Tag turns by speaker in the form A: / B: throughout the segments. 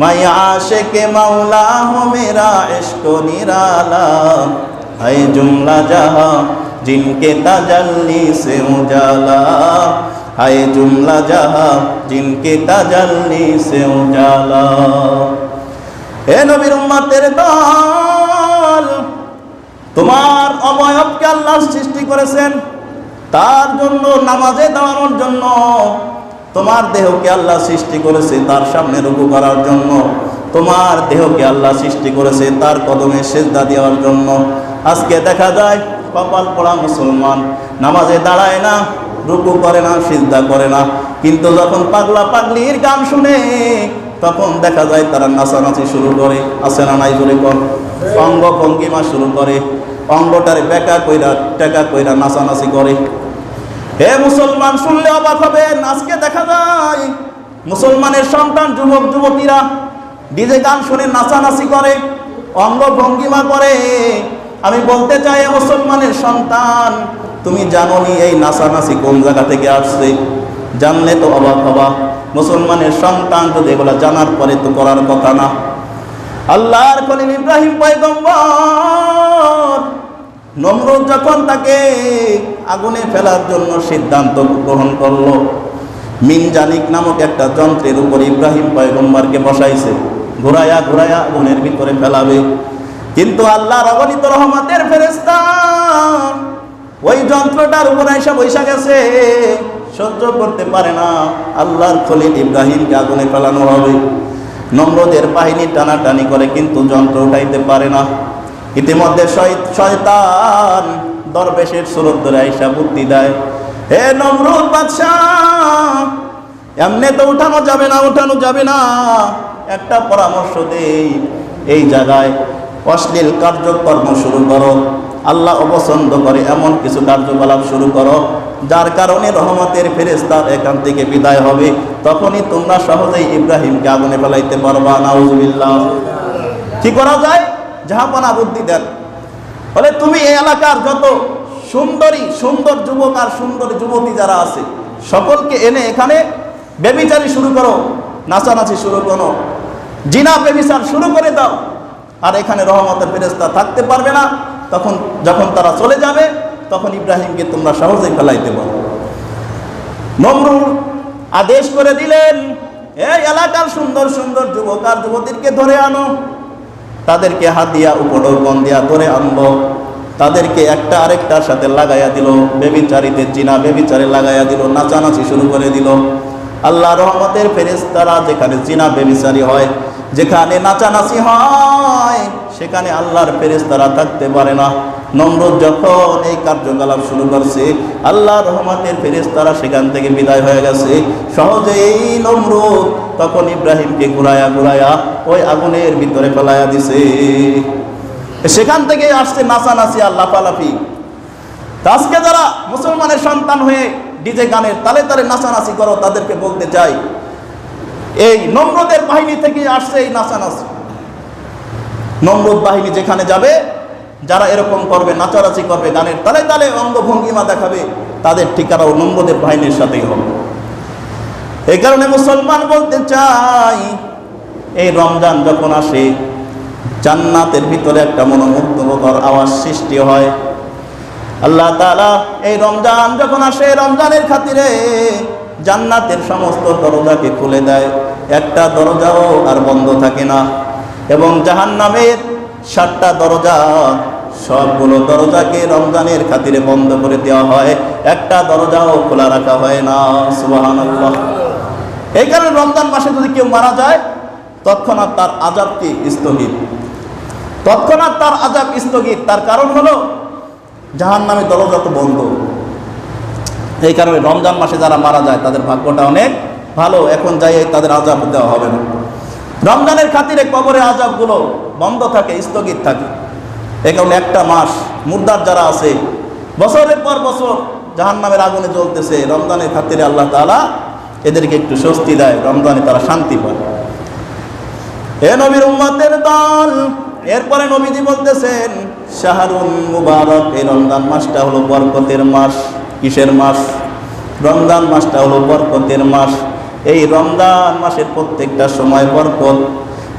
A: मैं आशिक मौला हूँ मेरा इश्क निराला है जुमला जहाँ जिनके तजल्ली से उजाला है जुमला जहाँ जिनके तजल्ली से उजाला হে নবীর উম্মতের দল তোমার অবয়বকে আল্লাহ সৃষ্টি করেছেন তার জন্য নামাজে দাঁড়ানোর জন্য তোমার দেহকে আল্লাহ সৃষ্টি করেছে তার সামনে রুকু করার জন্য। তোমার দেহকে আল্লাহ সৃষ্টি করেছে তার কদমে সেজদা দেওয়ার জন্য। আজকে দেখা যায়, কপাল পড়া মুসলমান, নামাজে দাঁড়ায় না, রুকু করে না, সিজদা করে না। কিন্তু যখন পাগলা পাগলির গান শুনে, তখন দেখা যায় তারা নাচানাচি শুরু করে। আসে না নাই জোরে অঙ্গ ভঙ্গিমা শুরু করে। অঙ্গটারে বেকা কইরা টেকা কইরা নাচানাচি করে। হে মুসলমান, শুনলে অবাক হবেন, আজকে দেখা যায় মুসলমানের সন্তান, যুবক, যুবতীরা ডিজে গান শুনে নাচানাচি করে, অঙ্গ ভঙ্গিমা করে। আমি বলতে চাই মুসলমানের সন্তান, তুমি জানো নি এই নাচানাচি কোন জায়গা থেকে আসছে? জানলে তো অবাক হবা। মুসলমানের সন্তান যদি এগুলা জানার পরে তো করার কথা না। আল্লাহর খলিল ইব্রাহিম পয়গম্বর নমরুদ যখন তাকে আগুনে ফেলার জন্য সিদ্ধান্ত গ্রহণ করল, মিনজানিক নামক একটা যন্ত্রের উপর ইব্রাহিম পয়গম্বরকে বসাইছে, ঘুরায়া ঘুরায়া আগুনের ভিতরে ফেলাবে। কিন্তু আল্লাহর অগণিত রহমতের ফেরেস্তা ওই যন্ত্রটার উপর এসে বৈশা গেছে। সহ্য করতে পারে না। আল্লাহর খলিল ইব্রাহিমকে আগুনে ফেলানো হবে। নম্রদের বাহিনী টানাটানি করে, কিন্তু যন্ত্র উঠাইতে পারে না। ইতিমধ্যে শয়- শয়তান দরবেশের সুরত ধরে আইসা বুদ্ধি দেয়। হে নমরুদ বাদশাহ, এমনি তো উঠানো যাবে না, উঠানো যাবে না। একটা পরামর্শ দেই এই জায়গায়। অশ্লীল কার্যকর্ম শুরু করো। আল্লাহ অপছন্দ করে এমন কিছু কার্যকলাপ শুরু করো, যার কারণে রহমতের ফেরেস্তা এখান থেকে বিদায় হবে। তখনই তোমরা সহজেই ইব্রাহিমকে আগুনে ফেলাইতে পারবা, নাউজুবিল্লাহ। কি করা যায়? জাহাপানা বুদ্ধি দেন। বলে, তুমি এই এলাকার যত সুন্দরী, সুন্দর যুবক আর সুন্দর যুবতী যারা আছে, সকলকে এনে এখানে বেবিচারি শুরু করো, নাচানাচি শুরু করো, জিনা বেবিচার শুরু করে দাও। আর এখানে রহমতের ফেরেস্তা থাকতে পারবে না। তখন, যখন তারা চলে যাবে, তখন ইব্রাহিমকে তোমরা সহজেই ফেলাইতে পারো। নমরুদ আদেশ করে দিলেন, এই এলাকার সুন্দর সুন্দর যুবক আর যুবতীকে ধরে আনো। তাদেরকে হাত দিয়া উপডৌকন দিয়া ধরে আনলো। তাদেরকে একটা আরেকটার সাথে লাগাইয়া দিল। বেবিচারিতে চিনা বেবিচারে লাগাইয়া দিল, নাচানাচি শুরু করে দিল। আল্লাহ রহমতের ফেরেস্তারা যেখানে চিনা বেবিচারি হয়, যেখানে নাচানাচি হয়, সেখানে আল্লাহর ফেরেস্তারা থাকতে পারে না। নমরুদ যখন এই কার্যকলাপ শুরু করছে, আল্লাহ রহমতের ফেরেস্তারা সেখান থেকে বিদায় হয়ে গেছে। সহজেই নমরুদ তখন ইব্রাহিমকে ঘুরায়া ঘুরায়া ওই আগুনের ভিতরে ফেলাইয়া দিছে। সেখান থেকে আসছে নাচানাচি আর লাফালাফি। আজকে যারা মুসলমানের সন্তান হয়ে ডিজে গানের তালে তালে নাচানাচি করো, তাদেরকে বলতে চাই, এই নম্রদের বাহিনী থেকে আসছে এই নাচানাচি। নম্রদ বাহিনী যেখানে যাবে যারা এরকম করবে নাচারাচি করবে, গানের তালে তালে অঙ্গভঙ্গিমা দেখাবে, তাদের ঠিকানাও নম্রদের বাহিনীর সাথেই হবে। এই কারণে মুসলমান বলতে চাই, এই রমজান যখন আসে, জান্নাতের ভিতরে একটা মনোমুগ্ধকর আওয়াজ সৃষ্টি হয়। আল্লাহ তাআলা এই রমজান যখন আসে, রমজানের খাতিরে জান্নাতের সমস্ত দরজাকে খুলে দেয়। একটা দরজাও আর বন্ধ থাকে না। এবং জাহান্নামের সাতটা দরজা সবগুলো দরজাকে রমজানের খাতিরে বন্ধ করে দেওয়া হয়। একটা দরজাও খোলা রাখা হয় না, সুবহানাল্লাহ। এই কারণে রমজান মাসে যদি কেউ মারা যায়, তৎক্ষণাৎ তার আজাবকে স্থগিত। তৎক্ষণাৎ তার আজাব স্থগিত, তার কারণ হলো জাহান নামে দরজা তো বন্ধ। এই কারণে রমজান মাসে যারা মারা যায়, তাদের ভাগ্যটা অনেক ভালো। এখন যাই তাদের আজাব দেওয়া হবে না। রমজানের খাতিরে কবরে আজাবগুলো বন্ধ থাকে, স্থগিত থাকে। এই কারণে একটা মাস মুর্দার যারা আছে, বছরের পর বছর জাহান নামের আগুনে জ্বলতেছে, রমজানের খাতিরে আল্লাহ তাআলা এদেরকে একটু স্বস্তি দেয়, রমজানে তারা শান্তি পায়। হে নবীর উম্মতের দল, এরপরে নবীজি বলতেছেন, শাহরুন মুবারক, এই রমজান মাসটা হলো বরকতের মাস। কিসের মাস? রমজান মাসটা হলো বরকতের মাস। এই রমজান মাসের প্রত্যেকটা সময় বরকত।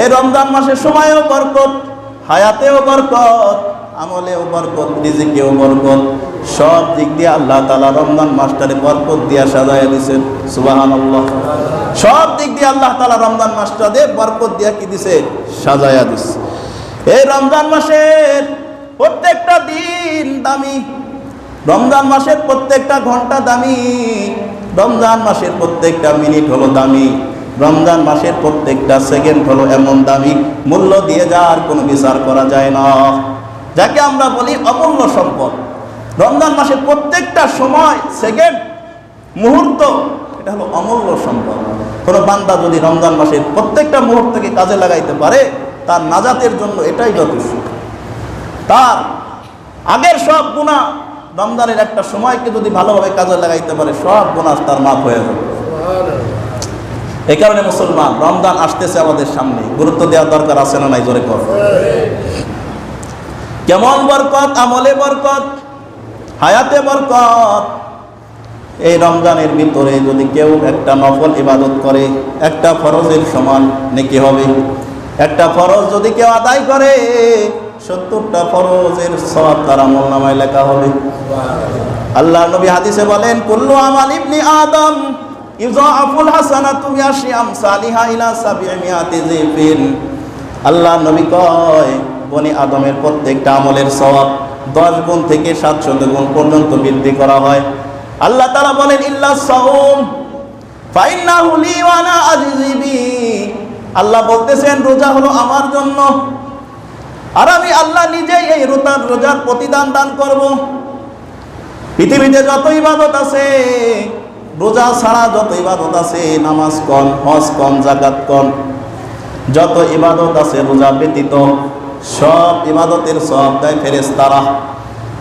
A: এই রমজান মাসের সময়ও বরকত। হায়াতেও বরকত, আমলেও বরকত, রিজিকেও বরকত। সব দিক দিয়ে আল্লাহ তালা রমজান মাসটারে বরকত দিয়া সাজাইয়া দিছেন। সুবাহান আল্লাহ সব দিক দিয়ে আল্লাহ তালা রমজান মাসটা দিয়ে বরকত দিয়া কি দিছে? সাজাইয়া দিছে। এই রমজান মাসের প্রত্যেকটা দিন দামি। রমজান মাসের প্রত্যেকটা ঘণ্টা দামি। রমজান মাসের প্রত্যেকটা মিনিট হলো দামি। রমজান মাসের প্রত্যেকটা সেকেন্ড হলো এমন দামি মূল্য দিয়ে যার কোনো বিচার করা যায় না। যাকে আমরা বলি অমূল্য সম্পদ। রমজান মাসের প্রত্যেকটা সময়, সেকেন্ড, মুহূর্ত, এটা হলো অমূল্য সম্পদ। কোনো বান্দা যদি রমজান মাসের প্রত্যেকটা মুহূর্তকে কাজে লাগাইতে পারে, তার নাজাতের জন্য এটাই যথেষ্ট। তার আগের সব গুণা রমজানের একটা সময়কে যদি ভালোভাবে কাজে লাগাইতে পারে, সব গুণা তার মাফ হয়ে যাবে। এই কারণে মুসলমান, রমজান আসতেছে আমাদের সামনে। গুরুত্ব দেওয়ার দরকার আছে না নাই? জোরে কর। কেমন বরকত? আমলে বরকত? হায়াতে বরকত? এই রমজানের ভিতরে যদি কেউ একটা নফল ইবাদত করে, একটা ফরজের সমান নাকি হবে। একটা ফরজ যদি কেউ আদায় করে, সত্তরটা ফরজের সব তার আমল নামায় লেখা হবে। আল্লাহ নবী হাদিসে বলেন, কুল্লু আমাল ইবনি আদম ইউজাফুল হাসানাতু বিআশরি আমসালিহা ইলা সাবিমিয়াতি যিফিন। আল্লাহ নবী কয়, বনি আদমের প্রত্যেকটা আমলের সওয়াব দশ গুণ থেকে সাতশত গুণ পর্যন্ত বৃদ্ধি করা হয়। আল্লাহ তাআলা বলেন, ইল্লা সাওম ফাইন্নাহু লি ওয়া আনা আজজি আল্লাহ বলতেছেন, রোজা হলো আমার জন্য। আর আমি আল্লাহ নিজেই এই রোজার রোজার প্রতিদান দান করব। পৃথিবীতে যত ইবাদত আছে রোজা ছাড়া যত ইবাদত আছে, নামাজ কন হজ কন জাকাত কন যত ইবাদত আছে রোজা ব্যতীত, সব ইবাদতের সব দেয় ফেরেস তারা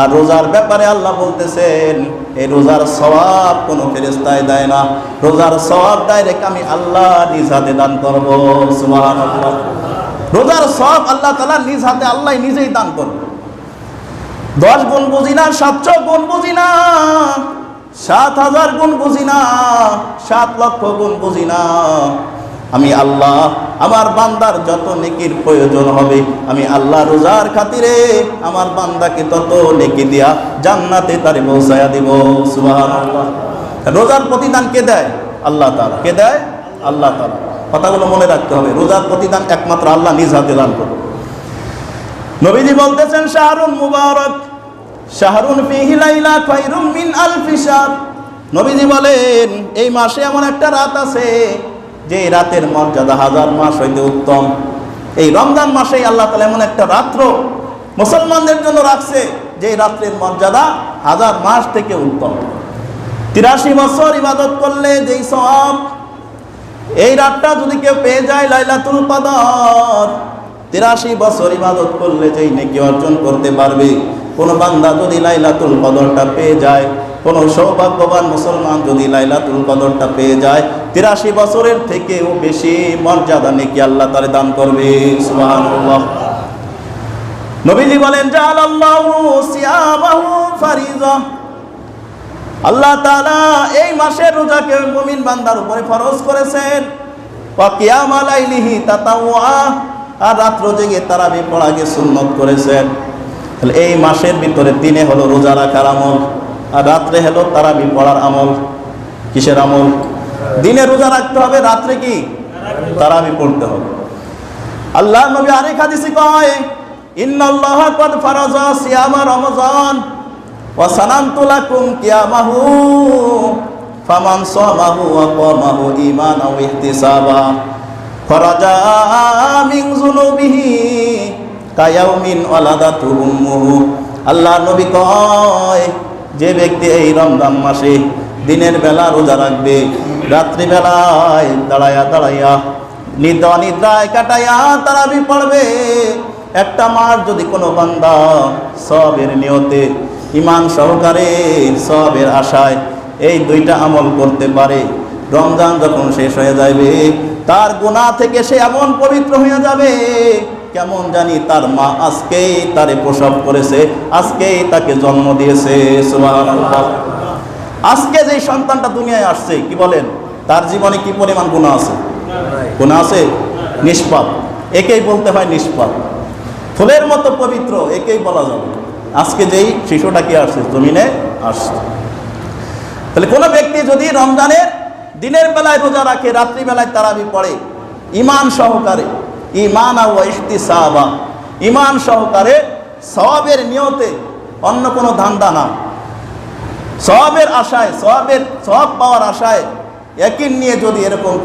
A: আর রোজার ব্যাপারে আল্লাহ বলতেছেন এই রোজার স্বভাব কোনো ফেরেস্তায় দেয় না। রোজার সবাব ডাইরেক্ট আমি আল্লাহ নিজ হাতে দান করব। রোজার সব আল্লাহ তালা নিজ হাতে, আল্লাহ নিজেই দান করবে। দশ গুণ বুঝি না, সাতশো গুণ বুঝি না। সাত হাজার গুণ বুঝি না, সাত লক্ষ গুণ বুঝি না। আমি আল্লাহ, আমার বান্দার যত নেকির প্রয়োজন হবে, আমি আল্লাহ রোজার খাতিরে আমার বান্দাকে তত নেকি দিয়া জান্নাতে তারে পৌঁছায়া দিব। সুবহানাল্লাহ। রোজার প্রতিদান কে দেয়? আল্লাহ তাআলা। কে দেয়? আল্লাহ তাআলা। কথাগুলো মনে রাখতে হবে। রোজার প্রতিদান একমাত্র আল্লাহ নিজ হাতে দান করবে। নবীজি বলতেছেন, শাহরুন মুবারক। শাহরুন ফিহি লাইলা খায়রুম মিন আলফি শাহর নবীজি বলেন, এই মাসে এমন একটা রাত আছে, যে রাতের মর্যাদা হাজার মাস হইতে উত্তম। এই রমজান মাসেই আল্লাহ তালা এমন একটা রাত্র মুসলমানদের জন্য রাখছে, যে রাত্রের মর্যাদা হাজার মাস থেকে উত্তম। তিরাশি বছর ইবাদত করলে যেই সব এই রাতটা যদি কেউ পেয়ে যায় লাইলাতুল কদর, তিরাশি বছর ইবাদত করলে যেই নেকি অর্জন করতে পারবে। কোন বান্দা যদি লাইলাতুল কদরটা পেয়ে যায়, কোন সৌভাগ্যবান মুসলমান যদি লাইলাতুল কদরটা পেয়ে যায়, তিরাশি বছরের থেকেও বেশি মর্যাদা নেকি আল্লাহ তারে দান করবে নবীজি বলেন জাল আল্লাহু সিয়ামাহু ফারিজা। আল্লাহ তাআলা এই মাসের রোজাকে মুমিন বান্দার উপরে ফরজ করেছেন। ওয়া কিয়ামা লাইলিহি তাতাওয়া। আর রাত্র জেগে তারাবি পড়াকে সুন্নত করেছেন। তাহলে এই মাসের ভিতরে দিনে হলো রোজা রাখার আমল, আর রাত্রে হলো তারাবি পড়ার আমল। কিসের আমল? দিনে রোজা রাখতে হবে, রাত্রে কি? তারাবি পড়তে হবে। আল্লাহ নবী আরেক হাদিসে কয়, ইন্নাল্লাহ কদ ফারাজা সিয়ামা রমজান, ওয়া সানামতু লাকুম কিয়ামাহু, ফামান সামাহু ওয়া কামাহু ঈমানাও ইহতিসাবা। ফরাজা মিন যুনুবিহি কায়াউমিন ওয়ালাদাতু উম্মুহু। আল্লাহ নবী কয়, যে ব্যক্তি এই রমজান মাসে দিনের বেলা রোজা রাখবে, রাত্রিবেলায় দাঁড়ায়া দাঁড়াইয়া নিদ্রা নিদ্রায় কাটাইয়া তারাবি পড়বে। একটা মাস যদি কোনো বান্দা সবের নিয়তে ইমান সহকারে সবের আশায় এই দুইটা আমল করতে পারে, রমজান যখন শেষ হয়ে যাবে তার গুনাহ থেকে সে এমন পবিত্র হয়ে যাবে কেমন জানি তার মা আজকেই তারে প্রসব করেছে, আজকেই তাকে জন্ম দিয়েছে আজকে যে সন্তানটা দুনিয়ায় আসছে, কি বলেন? তার জীবনে কি পরিমাণ গুণা আছে? গুণা আছে? নিষ্পাপ। একেই বলতে হয় নিষ্পাপ। ফুলের মতো পবিত্র, একেই বলা যাবে। আজকে যেই শিশুটা কি আসছে? জমিনে আসছে। তাহলে কোনো ব্যক্তি যদি রমজানের দিনের বেলায় রোজা রাখে, রাত্রিবেলায় তারাবি পড়ে ইমান সহকারে ইমান ও সাহাবা ইমান সহকারে সবের নিয়তে অন্য কোনো ধান্দা না। সবের আশায় সবের সব পাওয়ার আশায় একই নিয়ে যদি এরকম